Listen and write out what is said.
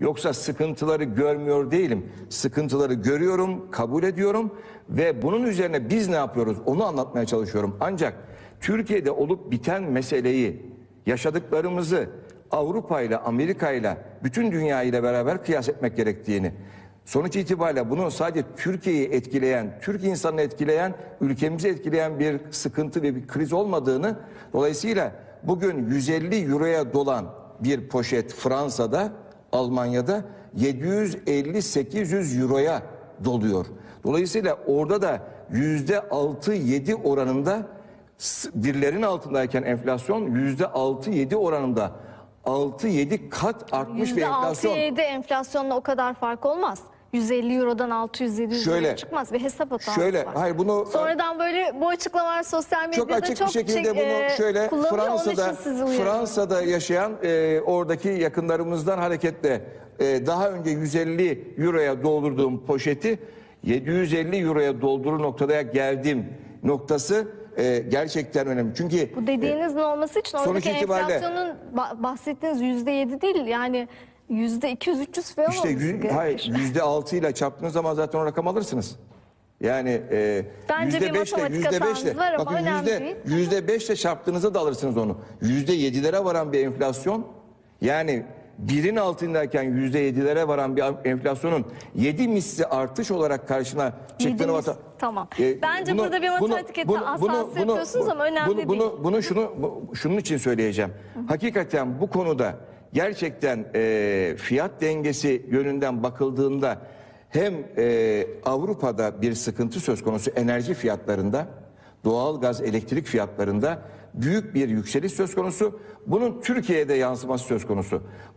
Yoksa sıkıntıları görmüyor değilim. Sıkıntıları görüyorum, kabul ediyorum ve bunun üzerine biz ne yapıyoruz onu anlatmaya çalışıyorum. Ancak Türkiye'de olup biten meseleyi, yaşadıklarımızı Avrupa ile, Amerika ile, bütün dünya ile beraber kıyas etmek gerektiğini, sonuç itibariyle bunu sadece Türkiye'yi etkileyen, Türk insanını etkileyen, ülkemizi etkileyen bir sıkıntı ve bir kriz olmadığını, dolayısıyla bugün 150 euroya dolan bir poşet Fransa'da, Almanya'da 750-800 euroya doluyor. Dolayısıyla orada da yüzde 6-7 oranında s- birlerin altındayken enflasyon yüzde 6-7 oranında 6-7 kat artmış bir enflasyon. %6-7 enflasyonla o kadar fark olmaz. 150 Euro'dan 600-700 Şöyle, Euro'ya çıkmaz. Bir hesap hatası şöyle, var. hayır bunu- Sonradan böyle bu açıklamalar sosyal medyada Çok açık bir şekilde şey, bunu e, şöyle kullanılıyor. Onun için Fransa'da sizi uyarıyorum. Fransa'da yaşayan e, oradaki yakınlarımızdan hareketle e, daha önce 150 euroya doldurduğum poşeti 750 euroya doldurur noktaya geldim noktası e, gerçekten önemli. Çünkü Bu dediğinizin olması için oradaki itibariyle- enflasyonun ba- bahsettiğiniz %7 değil yani %200-300 falan işte olması yü- gerekir. hayır yüzde altı ile çarptığınız zaman zaten o rakam alırsınız. Yani e, Bence bir yüzde beşle, matematik yüzde hatanız beşle, var ama bakın önemli yüzde, değil. yüzde beşle çarptığınızda da alırsınız onu. Yüzde yedilere varan bir enflasyon, yani birin altındayken yüzde yedilere varan bir enflasyonun yedi misli artış olarak karşına çıktığını... Yedi mis- vata- tamam. E, Bence burada bir matematik hatası yapıyorsunuz ama önemli bunu, bunu, değil. bunu şunu bu- şunun için söyleyeceğim. Hakikaten bu konuda gerçekten e, fiyat dengesi yönünden bakıldığında hem e, Avrupa'da bir sıkıntı söz konusu enerji fiyatlarında, doğal gaz, elektrik fiyatlarında büyük bir yükseliş söz konusu. Bunun Türkiye'de yansıması söz konusu. Bu